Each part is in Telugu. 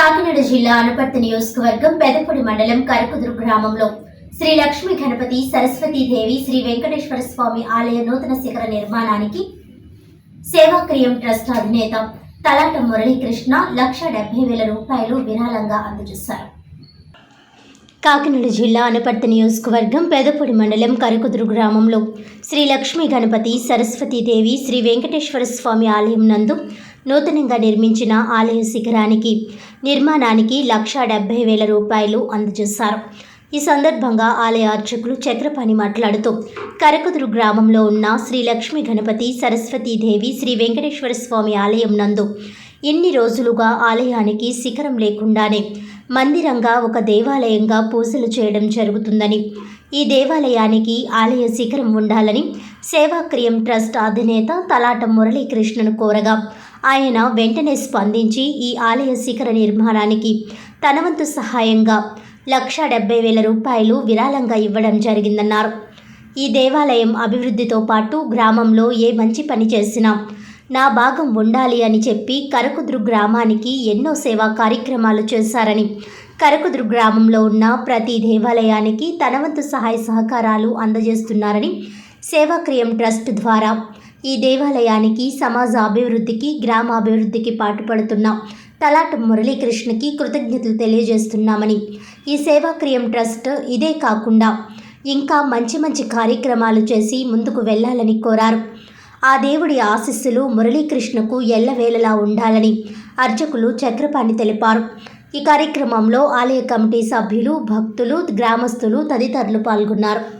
కాకినాడ జిల్లా అనపర్తి నియోజకవర్గం పెదపూడి మండలం కరకుదురు గ్రామంలో శ్రీ లక్ష్మీ గణపతి సరస్వతీదేవి శ్రీ వెంకటేశ్వర స్వామి ఆలయ నూతన శిఖర నిర్మాణానికి సేవాక్రియం ట్రస్ట్ అధినేత తలాట మురళీకృష్ణ లక్ష డెబ్బై వేల రూపాయలు విరాళంగా అందజేశారు. కాకినాడ జిల్లా అనపర్తి నియోజకవర్గం పెదపూడి మండలం కరకుదురు గ్రామంలో శ్రీ లక్ష్మీ గణపతి సరస్వతీదేవి శ్రీ వెంకటేశ్వర స్వామి ఆలయం నందు నూతనంగా నిర్మించిన ఆలయ శిఖరానికి నిర్మాణానికి లక్షా డెబ్బై వేల రూపాయలు అందజేశారు. ఈ సందర్భంగా ఆలయ అర్చకులు చక్రపాణి మాట్లాడుతూ కరకుదురు గ్రామంలో ఉన్న శ్రీ లక్ష్మీ గణపతి సరస్వతీదేవి శ్రీ వెంకటేశ్వర స్వామి ఆలయం నందు ఇన్ని రోజులుగా ఆలయానికి శిఖరం లేకుండానే మందిరంగా ఒక దేవాలయంగా పూజలు చేయడం జరుగుతుందని ఈ దేవాలయానికి ఆలయ శిఖరం ఉండాలని సేవాక్రియం ట్రస్ట్ అధినేత తలాట మురళీకృష్ణను కోరగా ఆయన వెంటనే స్పందించి ఈ ఆలయ శిఖర నిర్మాణానికి తన వంతు సహాయంగా లక్ష డెబ్బై వేల రూపాయలు విరాళంగా ఇవ్వడం జరిగిందన్నారు. ఈ దేవాలయం అభివృద్ధితో పాటు గ్రామంలో ఏ మంచి పని చేసినా నా భాగం ఉండాలి అని చెప్పి కరకుదురు గ్రామానికి ఎన్నో సేవా కార్యక్రమాలు చేశారని కరకుదురు గ్రామంలో ఉన్న ప్రతి దేవాలయానికి తన వంతు సహాయ సహకారాలు అందజేస్తున్నారని సేవాక్రియం ట్రస్ట్ ద్వారా ఈ దేవాలయానికి సమాజ అభివృద్ధికి గ్రామ అభివృద్ధికి పాటుపడుతున్న తలాట్ మురళీకృష్ణకి కృతజ్ఞతలు తెలియజేస్తున్నామని. ఈ సేవాక్రియం ట్రస్ట్ ఇదే కాకుండా ఇంకా మంచి మంచి కార్యక్రమాలు చేసి ముందుకు వెళ్ళాలని కోరారు. ఆ దేవుడి ఆశీస్సులు మురళీకృష్ణకు ఎల్లవేళలా ఉండాలని అర్చకులు చక్రపాణి తెలిపారు. ఈ కార్యక్రమంలో ఆలయ కమిటీ సభ్యులు భక్తులు గ్రామస్తులు తదితరులు పాల్గొన్నారు.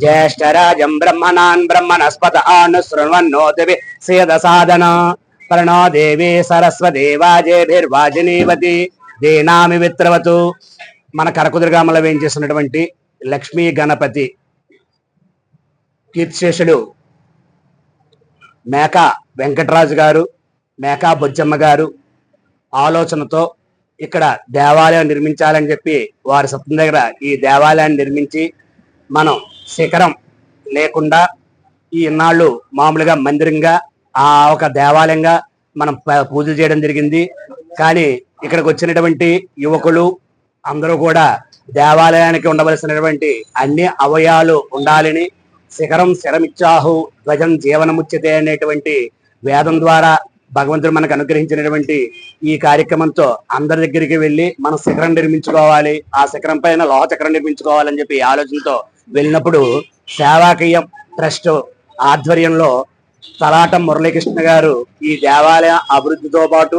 కవీనాపవస్తవస్తవం జ్యేష్ఠరాజం బ్రహ్మణాన్ బ్రహ్మణస్పత ఆనుశృణ్వన్నోతివి సేద సాధన ప్రణో దేవి సరస్వదేవాజేభిర్వాజినీవతి దేనామి విత్రవతు మన కరకుదుర్గామలో వేయించేసినటువంటి లక్ష్మీ గణపతి కీర్తిశేషుడు మేకా వెంకటరాజు గారు మేకా బొజ్జమ్మ గారు ఆలోచనతో ఇక్కడ దేవాలయం నిర్మించాలని చెప్పి వారి సొంతం దగ్గర ఈ దేవాలయాన్ని నిర్మించి మనం శిఖరం లేకుండా ఈ ఇన్నాళ్ళు మామూలుగా మందిరంగా ఆ ఒక దేవాలయంగా మనం ప- పూజలు చేయడం జరిగింది. కానీ ఇక్కడికి వచ్చినటువంటి యువకులు అందరూ కూడా దేవాలయానికి ఉండవలసినటువంటి అన్ని అవయాలు ఉండాలని శిఖరం శరమిచ్చాహు ధ్వజం జీవనముచ్యతే అనేటువంటి వేదం ద్వారా భగవంతుడు మనకు అనుగ్రహించినటువంటి ఈ కార్యక్రమంతో అందరి దగ్గరికి వెళ్ళి మనం శిఖరం నిర్మించుకోవాలి ఆ శిఖరం పైన లోహ చక్రం నిర్మించుకోవాలని చెప్పి ఆలోచనతో వెళ్ళినప్పుడు సేవాకీయం ట్రస్ట్ ఆధ్వర్యంలో తలాటం మురళీకృష్ణ గారు ఈ దేవాలయ అభివృద్ధితో పాటు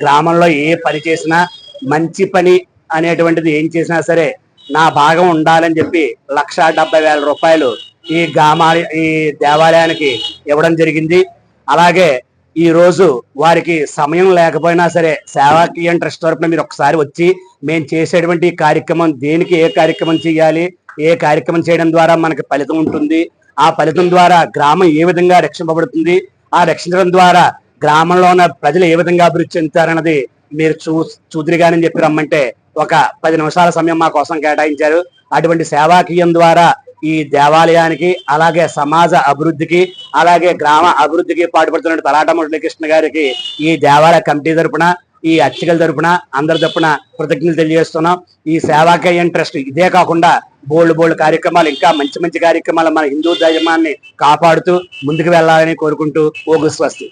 గ్రామంలో ఏ పని చేసినా మంచి పని అనేటువంటిది ఏం చేసినా సరే నా భాగం ఉండాలని చెప్పి లక్ష డెబ్బై వేల రూపాయలు ఈ గ్రామా ఈ దేవాలయానికి ఇవ్వడం జరిగింది. అలాగే ఈ రోజు వారికి సమయం లేకపోయినా సరే సేవాకీయం ట్రస్ట్ తరపున మీరు ఒకసారి వచ్చి మేము చేసేటువంటి కార్యక్రమం దేనికి ఏ కార్యక్రమం చేయాలి ఏ కార్యక్రమం చేయడం ద్వారా మనకి ఫలితం ఉంటుంది? ఆ ఫలితం ద్వారా గ్రామం ఏ విధంగా రక్షింపబడుతుంది? ఆ రక్షించడం ద్వారా గ్రామంలో ఉన్న ప్రజలు ఏ విధంగా అభివృద్ధి చెందుతారన్నది మీరు చూ చూదిరిగానని చెప్పి రమ్మంటే ఒక పది నిమిషాల సమయం మా కోసం కేటాయించారు. అటువంటి సేవాకీయం ద్వారా ఈ దేవాలయానికి అలాగే సమాజ అభివృద్ధికి అలాగే గ్రామ అభివృద్ధికి పాటుపడుతున్న తలాట మురళీకృష్ణ గారికి ఈ దేవాలయ కమిటీ తరపున ఈ అర్చకుల తరపున అందరి తరపున కృతజ్ఞతలు తెలియజేస్తున్నాం. ఈ సేవాకీయం ట్రస్ట్ ఇదే కాకుండా బోల్డ్ బోల్డ్ కార్యక్రమాలు ఇంకా మంచి మంచి కార్యక్రమాలు మన హిందూ ధర్మాన్ని కాపాడుతూ ముందుకు వెళ్ళాలని కోరుకుంటూ ఓగు స్వస్తి